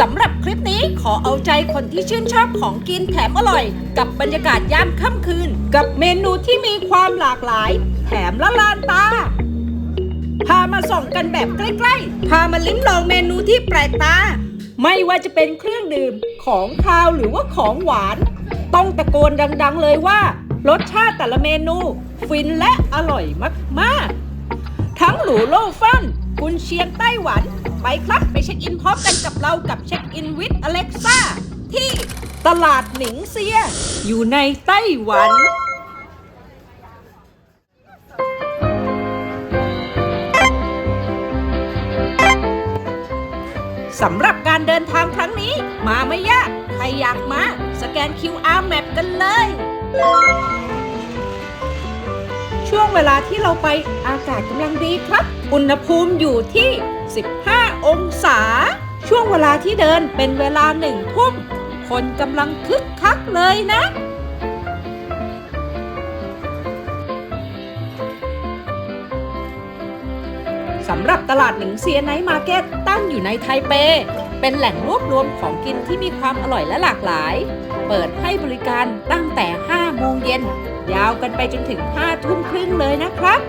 สำหรับคลิปนี้ขอเอาใจคนที่ชื่นชอบของกินแถมอร่อย กับบรรยากาศยามค่ำคืน กับเมนูที่มีความหลากหลาย แถมละลานตา พามาส่องกันแบบใกล้ๆ พามาลิ้มลองเมนูที่แปลกตา ไม่ว่าจะเป็นเครื่องดื่มของคาวหรือว่าของหวาน ต้องตะโกนดังๆเลยว่า รสชาติแต่ละเมนู ฟินและอร่อยมากๆ ทั้งหรูโลฟันกุนเชียงไต้หวัน ไปครับไปเช็คอินพร้อมกันกับเรากับเช็คอินวิดอเล็กซ่าที่ตลาดหนิงเซีย อยู่ในไต้หวันสำหรับการเดินทางครั้งนี้ มาไม่ยาก ใครอยากมา สแกน QR Map กันเลย ช่วงเวลาที่เราไปอากาศกำลังดีครับ อุณหภูมิอยู่ที่ 15 องศา ช่วงเวลาที่เดินเป็นเวลาหนึ่งทุ่ม คนกำลังคึกคักเลยนะสำหรับตลาดหนิงเซียไนท์มาร์เก็ตตั้งอยู่ในไทเป เป็นแหล่งรวบรวมของกินที่มีความอร่อยและหลากหลาย เปิดให้บริการตั้งแต่ 5 โมงเย็น ยาวกันไปจนถึง 5 ทุ่มครึ่งเลยนะครับ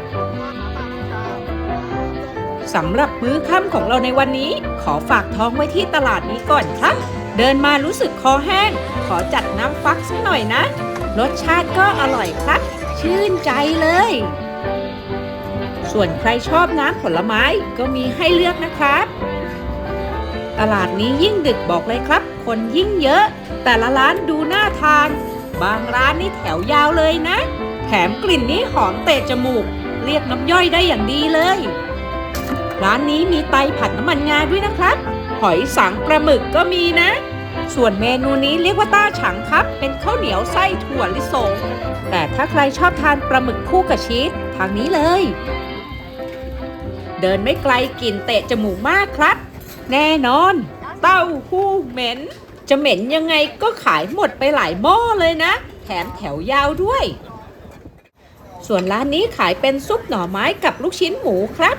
สำหรับมื้อค่ำของเราในวันนี้ ขอฝากท้องไว้ที่ตลาดนี้ก่อนครับ เดินมารู้สึกคอแห้ง ขอจัดน้ำฟักสักหน่อยนะ รสชาติก็อร่อยครับ ชื่นใจเลย ส่วนใครชอบน้ำผลไม้ก็มีให้เลือกนะครับ ตลาดนี้ยิ่งดึกบอกเลยครับ คนยิ่งเยอะ แต่ละร้านดูน่าทาน บางร้านนี่แถวยาวเลยนะ แถมกลิ่นนี้หอมเตะจมูก เรียกน้ำย่อยได้อย่างดีเลย ร้านนี้มีไตผัดน้ำมันงาด้วยนะครับ หอยสังปลาหมึกก็มีนะ ส่วนเมนูนี้เรียกว่าต้าฉังครับ เป็นข้าวเหนียวไส้ถั่วลิสง แต่ถ้าใครชอบทานปลาหมึกคู่กับชีสทางนี้เลย เดินไม่ไกลกลิ่นเตะจมูกมากครับ แน่นอน เต้าหู้เหม็น จะเหม็นยังไงก็ขายหมดไปหลายหม้อเลยนะ แถมแถวยาวด้วย ส่วนร้านนี้ขายเป็นซุปหน่อไม้กับลูกชิ้นหมูครับ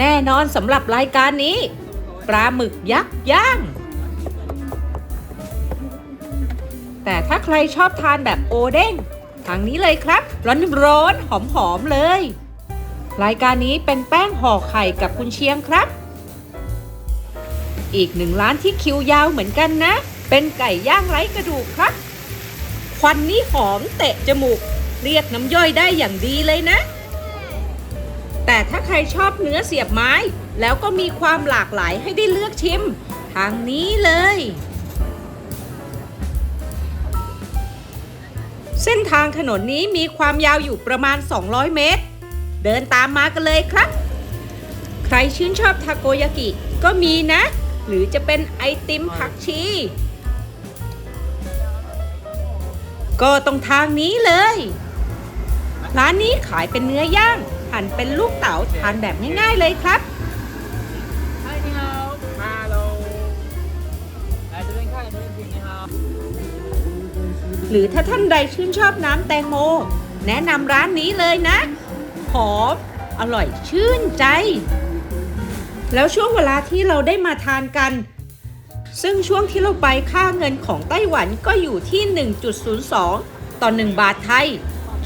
แน่นอนสำหรับรายการนี้ ปลาหมึกยักษ์ย่าง แต่ถ้าใครชอบทานแบบโอเด้งทางนี้เลยครับ ร้อนร้อนหอมหอมๆเลย รายการนี้เป็นแป้งห่อไข่กับกุนเชียงครับ อีกหนึ่งร้านที่คิวยาวเหมือนกันนะ เป็นไก่ย่างไร้กระดูกครับควันนี้หอมเตะจมูก เรียกน้ำย่อยได้อย่างดีเลยนะ ถ้าใครชอบเนื้อเสียบไม้ แล้วก็มีความหลากหลายให้ได้เลือกชิม ทางนี้เลย เส้นทางถนนนี้มีความยาวอยู่ประมาณ 200 เมตร เดินตามมากันเลยครับ ใครชื่นชอบทาโกยากิก็มีนะ หรือจะเป็นไอติมผักชี ก็ตรงทางนี้เลย ร้านนี้ขายเป็นเนื้อย่าง หั่นเป็นลูกเต๋าทานแบบง่ายๆเลยครับหรือถ้าท่านใดชื่นชอบน้ำแตงโม แนะนำร้านนี้เลยนะ หอม อร่อยชื่นใจ แล้วช่วงเวลาที่เราได้มาทานกัน ซึ่งช่วงที่เราไปค่าเงินของไต้หวันก็อยู่ที่ 1.02 ต่อ 1 บาทไทย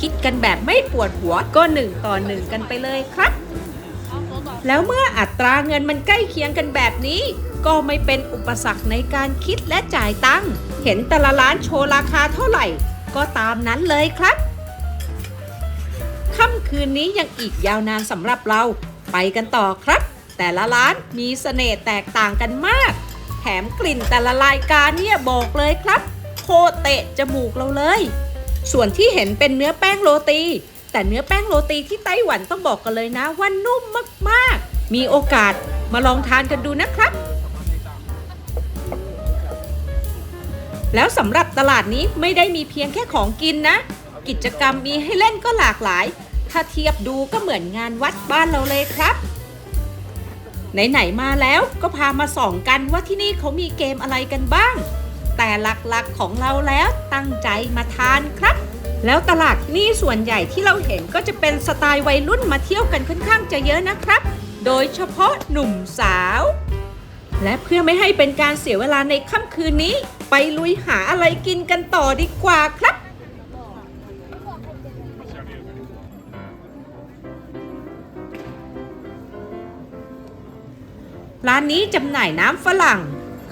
คิดกันแบบไม่ปวดหัวก็ 1 ต่อ 1 กันไปเลยครับ แล้วเมื่ออัตราเงินมันใกล้เคียงกันแบบนี้ ก็ไม่เป็นอุปสรรคในการคิดและจ่ายตังค์เห็นแต่ละร้านโชว์ราคาเท่าไหร่ ก็ตามนั้นเลยครับค่ำคืนนี้ยังอีกยาวนานสำหรับเราไปกันต่อครับ แต่ละร้านมีเสน่ห์แตกต่างกันมาก แถมกลิ่นแต่ละรายการเนี่ยบอกเลยครับ โคเตะจมูกเราเลย ส่วนที่เห็นเป็นเนื้อแป้งโรตี แต่เนื้อแป้งโรตีที่ไต้หวันต้องบอกกันเลยนะว่านุ่มมากๆ มีโอกาสมาลองทานกันดูนะครับ แล้วสำหรับตลาดนี้ไม่ได้มีเพียงแค่ของกินนะ กิจกรรมมีให้เล่นก็หลากหลาย ถ้าเทียบดูก็เหมือนงานวัดบ้านเราเลยครับไหน ๆ มาแล้วก็พามาส่องกันว่าที่นี่เขามีเกมอะไรกันบ้าง แต่หลักๆของเราแล้วตั้งใจมาทานครับ แล้วตลาดนี่ส่วนใหญ่ที่เราเห็นก็จะเป็นสไตล์วัยรุ่นมาเที่ยวกันค่อนข้างจะเยอะนะครับ โดยเฉพาะหนุ่มสาว และเพื่อไม่ให้เป็นการเสียเวลาในค่ำคืนนี้ ไปลุยหาอะไรกินกันต่อดีกว่าครับร้านนี้จำหน่ายน้ำฝรั่ง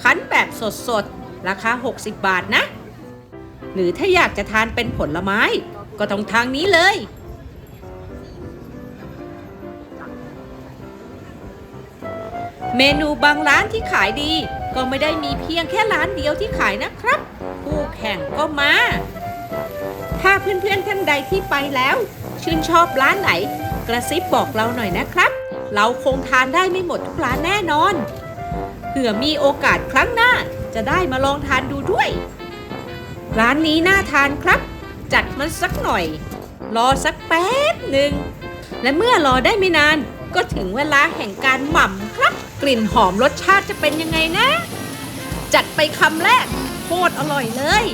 คั้นแบบสด ราคา 60 บาทนะ หรือถ้าอยากจะทานเป็นผลไม้ ก็ต้องทางนี้เลย เมนูบางร้านที่ขายดี ก็ไม่ได้มีเพียงแค่ร้านเดียวที่ขายนะครับ ผู้แข่งก็มา ถ้าเพื่อนๆท่านใดที่ไปแล้ว ชื่นชอบร้านไหน กระซิบบอกเราหน่อยนะครับ เราคงทานได้ไม่หมดทุกร้านแน่นอนเผื่อมีโอกาสครั้งหน้า จะได้มาลองทานดูด้วย ร้านนี้น่าทานครับ จัดมันสักหน่อย รอสักแป๊บหนึ่ง และเมื่อรอได้ไม่นานก็ถึงเวลาแห่งการหม่ำครับ กลิ่นหอมรสชาติจะเป็นยังไงนะ จัดไปคำแรกโคตรอร่อยเลย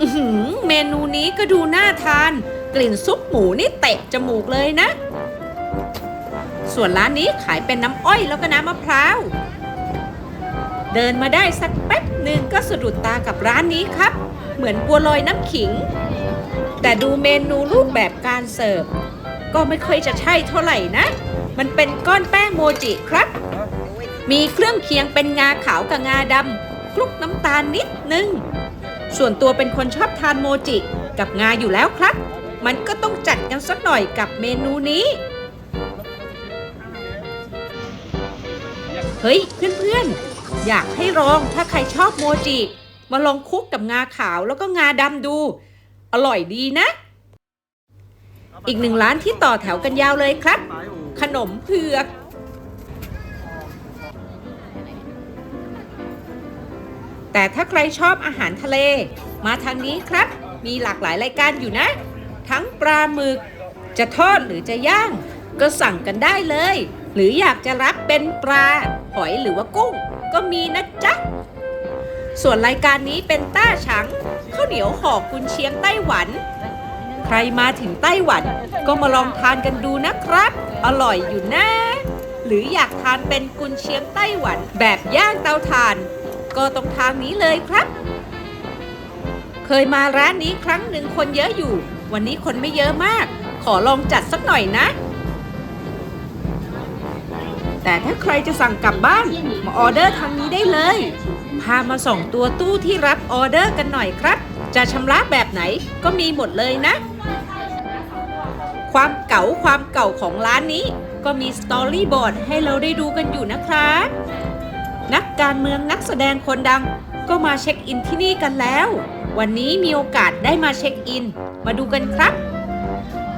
อือหือเมนูนี้ก็ดูน่าทาน กลิ่นซุปหมูนี่เตะจมูกเลยนะ ส่วนร้านนี้ขายเป็นน้ำอ้อยแล้วก็น้ำมะพร้าว เดินมาได้สักแป๊บหนึ่งก็สะดุดตากับร้านนี้ครับ เหมือนบัวลอยน้ำขิง แต่ดูเมนูรูปแบบการเสิร์ฟ ก็ไม่ค่อยจะใช่เท่าไหร่นะ มันเป็นก้อนแป้งโมจิครับ มีเครื่องเคียงเป็นงาขาวกับงาดำคลุกน้ำตาลนิดนึง ส่วนตัวเป็นคนชอบทานโมจิกับงาอยู่แล้วครับ มันก็ต้องจัดกันสักหน่อยกับเมนูนี้ เฮ้ยเพื่อนๆ อยากให้ลองถ้าใครชอบโมจิ มาลองคุกกับงาขาวแล้วก็งาดำดู อร่อยดีนะ อีกหนึ่งร้านที่ต่อแถวกันยาวเลยครับ ขนมเผือกแต่ถ้าใครชอบอาหารทะเล มาทางนี้ครับ มีหลากหลายรายการอยู่นะ ทั้งปลาหมึก จะทอดหรือจะย่าง ก็สั่งกันได้เลย หรืออยากจะรับเป็นปลา หอยหรือว่ากุ้ง ก็มีนะจ๊ะ ส่วนรายการนี้เป็นต้าฉังข้าวเหนียวห่อกุนเชียงไต้หวัน ใครมาถึงไต้หวัน ก็มาลองทานกันดูนะครับ อร่อยอยู่นะ หรืออยากทานเป็นกุนเชียงไต้หวัน แบบย่างเตาถ่าน ก็ตรงทางนี้เลยครับ เคยมาร้านนี้ครั้งหนึ่งคนเยอะอยู่ วันนี้คนไม่เยอะมาก ขอลองจัดสักหน่อยนะ แต่ถ้าใครจะสั่งกลับบ้าน มาออเดอร์ทางนี้ได้เลย พามาส่งตัวตู้ที่รับออเดอร์กันหน่อยครับ จะชำระแบบไหนก็มีหมดเลยนะ ความเก๋าความเก่าของร้านนี้ ก็มีสตอรี่บอร์ดให้เราได้ดูกันอยู่นะครับนักการเมืองนักแสดงคนดัง ก็มาเช็คอินที่นี่กันแล้ว วันนี้มีโอกาสได้มาเช็คอิน มาดูกันครับ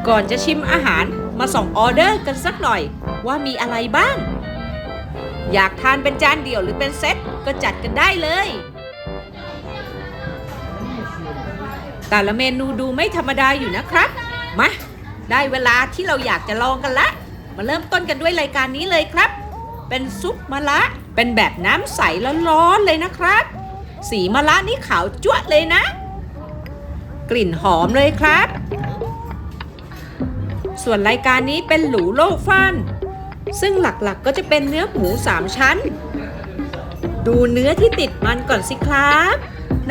ก่อนจะชิมอาหารมาส่งออเดอร์กันสักหน่อยว่ามีอะไรบ้าง อยากทานเป็นจานเดี่ยวหรือเป็นเซตก็จัดกันได้เลย แต่ละเมนูดูไม่ธรรมดาอยู่นะครับ มา ได้เวลาที่เราอยากจะลองกันละ มาเริ่มต้นกันด้วยรายการนี้เลยครับ เป็นซุปมะระเป็นแบบน้ำใสร้อนๆเลยนะครับ สีมะระนี่ขาวจั๊วะเลยนะ กลิ่นหอมเลยครับ ส่วนรายการนี้เป็นหลูโลฟัน ซึ่งหลักๆก็จะเป็นเนื้อหมูสามชั้น ดูเนื้อที่ติดมันก่อนสิครับ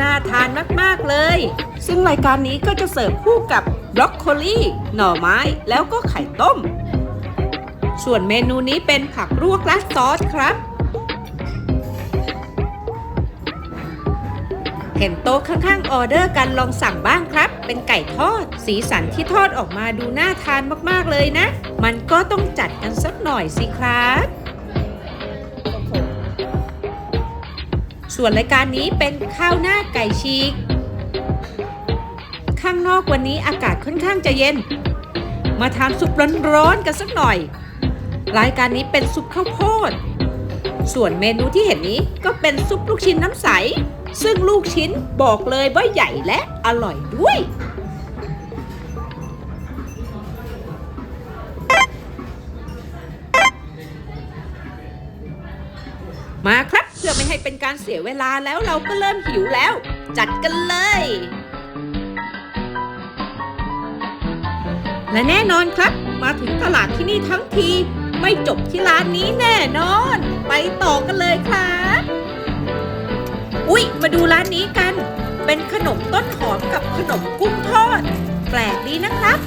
น่าทานมากๆเลย ซึ่งรายการนี้ก็จะเสิร์ฟคู่กับบรอกโคลีหน่อไม้แล้วก็ไข่ต้ม ส่วนเมนูนี้เป็นผักลวกราดซอสครับเห็นโต๊ะข้างๆออเดอร์กันลองสั่งบ้างครับ เป็นไก่ทอด สีสันที่ทอดออกมาดูน่าทานมากๆเลยนะ มันก็ต้องจัดกันสักหน่อยสิครับส่วนรายการนี้เป็นข้าวหน้าไก่ฉีก ข้างนอกวันนี้อากาศค่อนข้างจะเย็น มาทานซุปร้อนๆกันสักหน่อย รายการนี้เป็นซุปข้าวโพด ส่วนเมนูที่เห็นนี้ก็เป็นซุปลูกชิ้นน้ำใส ซึ่งลูกชิ้นบอกเลยว่าใหญ่และอร่อยด้วย มาครับเพื่อไม่ให้เป็นการเสียเวลาแล้วเราก็เริ่มหิวแล้ว จัดกันเลย และแน่นอนครับ มาถึงตลาดที่นี่ทั้งที ไม่จบที่ร้านนี้แน่นอน ไปต่อกันเลยครับ อุ๊ย มาดูร้านนี้กัน เป็นขนมต้นหอมกับขนมกุ้งทอด แปลกดีนะครับ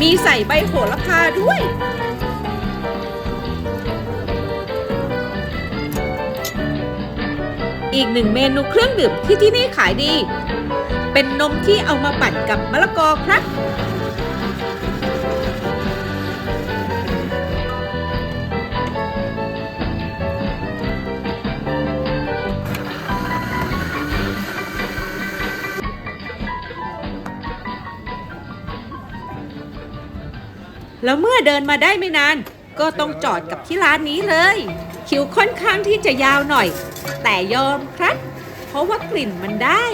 มีใส่ใบโหระพาด้วย อีกหนึ่งเมนูเครื่องดื่มที่ที่นี่ขายดี เป็นนมที่เอามาปั่นกับมะละกอครับ แล้วเมื่อเดินมาได้ไม่นาน ก็ต้องจอดกับที่ร้านนี้เลย คิวค่อนข้างที่จะยาวหน่อย แต่ยอมครับ เพราะว่ากลิ่นมันได้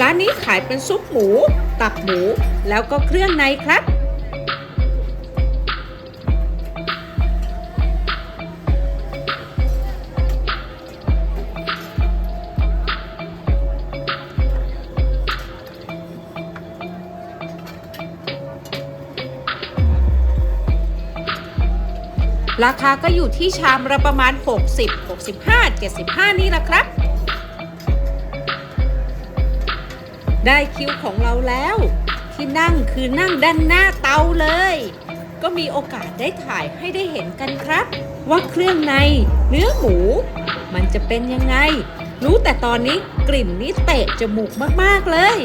ร้านนี้ขายเป็นซุปหมู ตับหมู แล้วก็เครื่องในครับ ราคาก็อยู่ที่ชามละประมาณ 60 65 75 นี่แหละครับ ได้คิวของเราแล้ว ที่นั่งคือนั่งด้านหน้าเตาเลย ก็มีโอกาสได้ถ่ายให้ได้เห็นกันครับ ว่าเครื่องในเนื้อหมู มันจะเป็นยังไง รู้แต่ตอนนี้กลิ่นนี้เตะจมูกมากๆเลย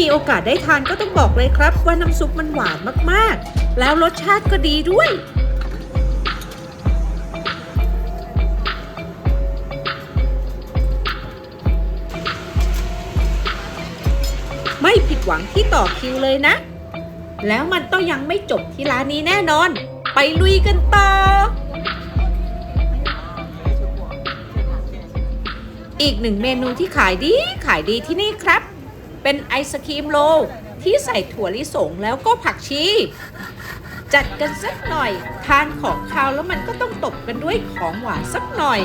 มีโอกาสได้ทานก็ต้องบอกเลยครับว่าน้ำซุปมันหวานมากๆ แล้วรสชาติก็ดีด้วย ไม่ผิดหวังที่ต่อคิวเลยนะ แล้วมันต้องยังไม่จบที่ร้านนี้แน่นอน ไปลุยกันต่ออีกหนึ่งเมนูที่ขายดีขายดีที่นี่ครับ เป็นไอศครีมโลที่ใส่ถั่วลิสงแล้วก็ผักชี จัดกันสักหน่อย ทานของคาวแล้วมันก็ต้องตบกันด้วยของหวานสักหน่อย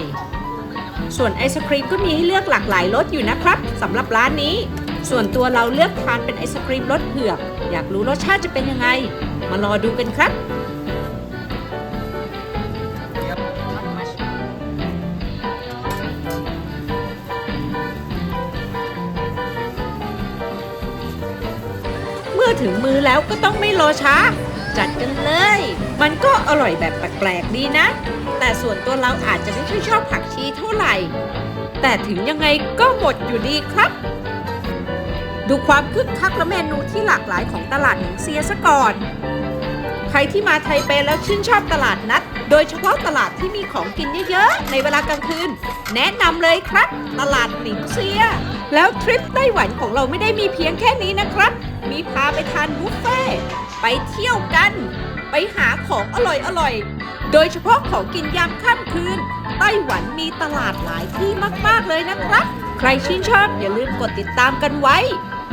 ส่วนไอศครีมก็มีให้เลือกหลากหลายรสอยู่นะครับสำหรับร้านนี้ ส่วนตัวเราเลือกทานเป็นไอศครีมรสเผือก อยากรู้รสชาติจะเป็นยังไง มารอดูกันครับ ถึงมือแล้วก็ต้องไม่รอช้า จัดกันเลย มันก็อร่อยแบบแปลกๆดีนะ แต่ส่วนตัวเราอาจจะไม่ค่อยชอบผักชีเท่าไหร่ แต่ถึงยังไงก็หมดอยู่ดีครับ ดูความคึกคักและเมนูที่หลากหลายของตลาดหนิงเซียซะก่อน ใครที่มาไทเปแล้วชื่นชอบตลาดนัด โดยเฉพาะตลาดที่มีของกินเยอะๆในเวลากลางคืน แนะนำเลยครับ ตลาดหนิงเซีย แล้วทริปไต้หวันของเราไม่ได้มีเพียงแค่นี้นะครับ มีพาไปทานบุฟเฟ่ไปเที่ยวกัน ไปหาของอร่อยๆโดยเฉพาะของกินยามค่ำคืน ไต้หวันมีตลาดหลายที่มาก ๆ เลยนะครับ ใครชื่นชอบอย่าลืมกดติดตามกันไว้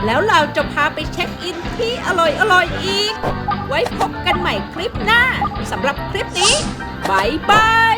แล้วเราจะพาไปเช็คอินที่อร่อยๆอีก ไว้พบกันใหม่คลิปหน้าสำหรับคลิปนี้บายบาย